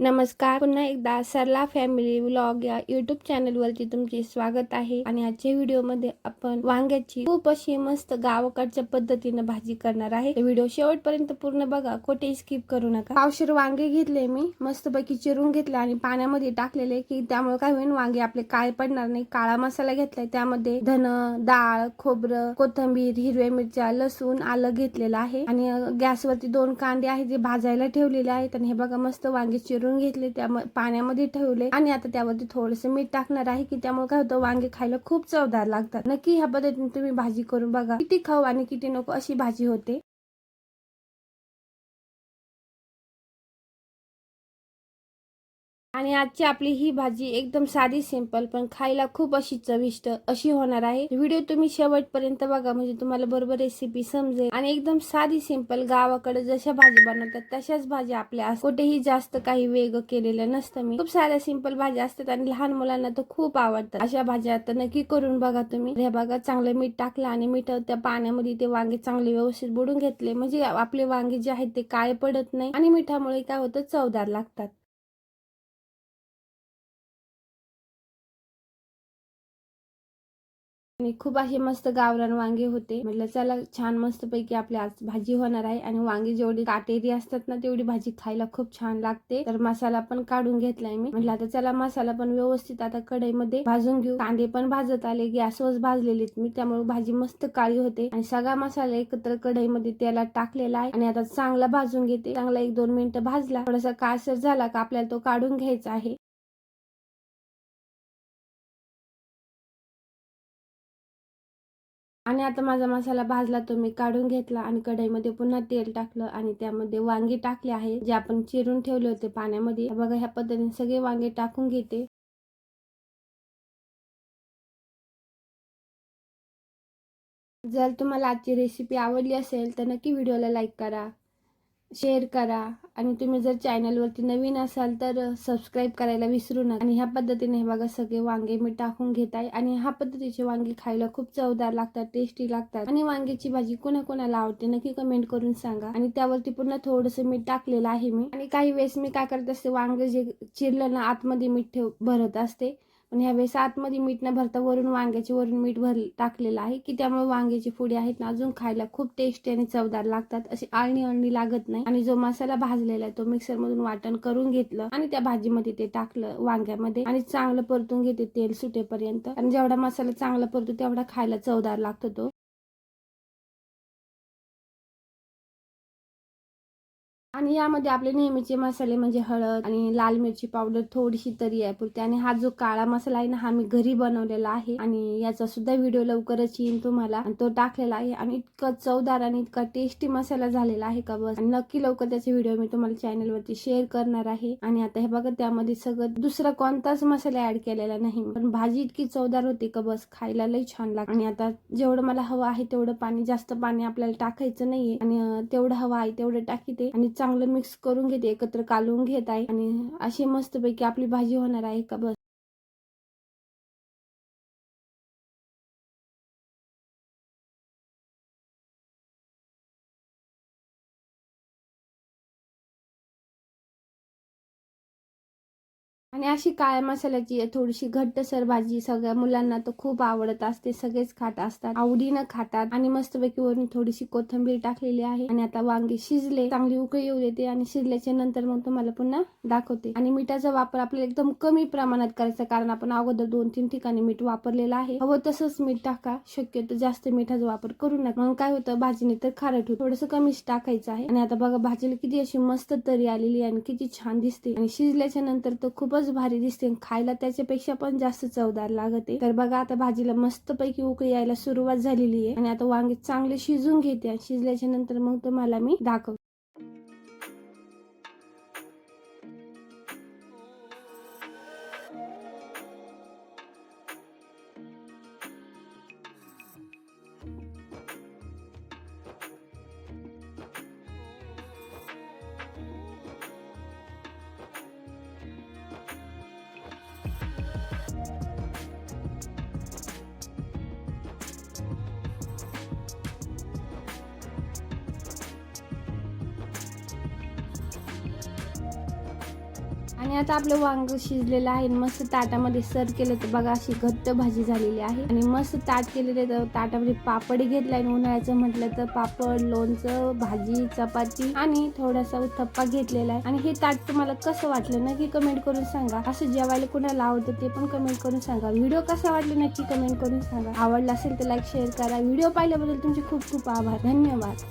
नमस्कार पुन्हा एकदा सरला फॅमिली व्लॉग या युट्यूब चॅनल वरती तुमचे स्वागत आहे. आणि आजच्या व्हिडिओमध्ये आपण वांग्याची खूप अशी मस्त गावाकडच्या पद्धतीने भाजी करणार आहे. व्हिडिओ शेवटपर्यंत पूर्ण बघा कोठेही स्किप करू नका. पावशेर वांगे घेतले मी मस्त पैकी चिरून घेतले आणि पाण्यामध्ये टाकलेले की त्यामुळे काय होईल वांगे आपले काळे पडणार नाही. काळा मसाला घेतलाय त्यामध्ये धन डाळ खोबरं कोथंबीर हिरव्या मिरच्या लसूण आलं घेतलेलं आहे. आणि गॅसवरती दोन कांदे आहेत जे भाजायला ठेवलेले आहेत. आणि हे बघा मस्त वांगे चिरून घेतले त्या पाण्यामध्ये ठेवले आणि आता त्यावरती थोडस मीठ टाकणार आहे की त्यामुळे काय होतं वांगे खायला खूप चवदार लागतात. नक्की ह्या पद्धतीने तुम्ही भाजी करून बघा. किती खाऊ आणि किती नको अशी भाजी होते. आणि आजची आपली ही भाजी एकदम साधी सिंपल पण खायला खूप अशी चविष्ट अशी होणार आहे. व्हिडिओ तुम्ही शेवटपर्यंत बघा म्हणजे तुम्हाला बरोबर रेसिपी समजेल. आणि एकदम साधी सिंपल गावाकडे जशा भाजी बनवतात तशाच भाज्या आपल्या कुठेही जास्त काही वेग केलेलं नसतं. मी खूप साऱ्या सिंपल भाज्या असतात आणि लहान मुलांना तर खूप आवडतात. अशा भाज्या आता नक्की करून बघा तुम्ही. हे बघा चांगलं मीठ टाकलं आणि मीठ त्या पाण्यामध्ये ते वांगे चांगले व्यवस्थित बुडून घेतले. म्हणजे आपले वांगे जे आहेत ते काळे पडत नाही आणि मिठामुळे काय होतं? चवदार लागतात. आणि खूप असे मस्त गावरान वांगे होते. म्हटलं चला छान मस्त पैकी आपली आज भाजी होणार आहे. आणि वांगे जेवढी काटेरी असतात ना तेवढी भाजी खायला खूप छान लागते. तर मसाला पण काढून घेतलाय मी. म्हटलं आता चला मसाला पण व्यवस्थित आता कढईमध्ये भाजून घेऊ. कांदे पण भाजत आले गॅसवर भाजलेले मी. त्यामुळे भाजी मस्त काळी होते. आणि सगळा मसाला एकत्र कढईमध्ये त्याला टाकलेला आहे. आणि आता चांगला भाजून घेते. चांगला एक दोन मिनिटं भाजला. थोडासा कासर झाला का आपल्याला तो काढून घ्यायचा आहे. आणि आता माझा मसाला भाजला तो मी काढून घेतला आणि कढईमध्ये पुन्हा तेल टाकलं आणि त्यामध्ये वांगी टाकले आहे जे आपण चिरून ठेवले होते पाण्यामध्ये. बघा ह्या पद्धतीने सगळे वांगे टाकून घेते. जर तुम्हाला आजची रेसिपी आवडली असेल तर नक्की व्हिडिओला लाईक करा. शेअर करा. आणि तुम्ही जर चॅनलवरती नवीन असाल तर सबस्क्राईब करायला विसरू नका. आणि ह्या पद्धतीने हे बघा सगळे वांगे मी टाकून घेत आहे. आणि ह्या पद्धतीचे वांगे खायला खूप चवदार लागतात टेस्टी लागतात. आणि वांग्याची भाजी कोणाकोणाला आवडते नक्की कमेंट करून सांगा. आणि त्यावरती पुन्हा थोडंसं मीठ टाकलेलं आहे मी. आणि काही वेळेस मी काय करत असते वांगे जे चिरलं ना आतमध्ये मीठ ठेव भरत असते. पण ह्या वेळेस आतमध्ये मीठ न भरता वरून वांग्याचे वरून मीठ भर टाकलेलं आहे की त्यामुळे वांग्याची फुडी आहेत ना अजून खायला खूप टेस्टी आणि चवदार लागतात. अशी आळणी अळणी लागत नाही. आणि जो मसाला भाजलेला आहे तो मिक्सर मधून वाटण करून घेतलं आणि त्या भाजीमध्ये ते टाकलं वांग्यामध्ये आणि चांगलं परतून घेते तेल सुटेपर्यंत. आणि जेवढा मसाला चांगला परतो तेवढा खायला चवदार लागतो तो. आणि यामध्ये आपले नेहमीचे मसाले म्हणजे हळद आणि लाल मिरची पावडर थोडीशी तरी आहे. पुरते आणि हा जो काळा मसाला आहे ना हा मी घरी बनवलेला आहे आणि याचा सुद्धा व्हिडिओ लवकरच येईल तुम्हाला. आणि तो टाकलेला आहे आणि इतका चवदार आणि इतका टेस्टी मसाला झालेला आहे का बस. आणि नक्की लवकर त्याचे व्हिडिओ मी तुम्हाला चॅनलवरती शेअर करणार आहे. आणि आता हे बघा त्यामध्ये सगळं दुसरा कोणताच मसाला ऍड केलेला नाही. पण भाजी इतकी चवदार होती का बस. खायला लई छान लागते. आणि आता जेवढं मला हवं आहे तेवढं पाणी जास्त पाणी आपल्याला टाकायचं नाहीये. आणि तेवढं हवं आहे तेवढं टाकी ते. आणि चांगलं मिक्स करून घेते एकत्र कालवून घेत आहे. आणि अशी मस्तपैकी आपली भाजी होणार आहे का बस. आणि अशी काळ्या मसाल्याची थोडीशी घट्टसर भाजी सगळ्या मुलांना तर खूप आवडत असते. सगळेच खात असतात. आवडीनं खातात. आणि मस्तपैकी वरून थोडीशी कोथिंबीर टाकलेली आहे. आणि आता वांगे शिजले. चांगली उकळी येऊ देते आणि शिजल्याच्या नंतर मग तुम्हाला पुन्हा दाखवते. आणि मिठाचा वापर आपल्याला एकदम कमी प्रमाणात करायचा कारण आपण अगोदर दोन तीन ठिकाणी मीठ वापरलेलं आहे. हवं तसंच मीठ टाका. शक्यतो जास्त मिठाचा वापर करू नका. मग काय होतं? भाजीने तर खारट होत. थोडस कमीच टाकायचं आहे. आणि आता बघा भाजीला किती अशी मस्त तरी आलेली आणि किती छान दिसते. आणि शिजल्याच्या नंतर तर खूपच भारी दिसते खायला त्याच्यापेक्षा पण जास्त चवदार लागते. तर बघा आता भाजीला मस्त पैकी उकळी यायला सुरुवात झालेली आहे. आणि आता वांगे चांगले शिजून घेते शिजल्याच्या नंतर मग तुम्हाला मी दाखवते आणि आता आपलं वांग शिजलेलं आहे. मस्त ताटामध्ये सर्व केलं तर बघा अशी घट्ट भाजी झालेली आहे. आणि मस्त ताट केलेले तर ताटामध्ये पापड घेतलाय आणि उन्हाळ्याचं म्हटलं तर पापड लोणचं भाजी चपाती आणि थोडासा थप्पा घेतलेला आहे. आणि हे ताट तुम्हाला कसं वाटलं नक्की कमेंट करून सांगा. असं जेवायला कुणाला आवडतं ते पण कमेंट करून सांगा. व्हिडिओ कसा वाटला नक्की कमेंट करून सांगा. आवडला असेल तर लाईक शेअर करा. व्हिडिओ पाहिल्याबद्दल तुमचे खूप खूप आभार. धन्यवाद.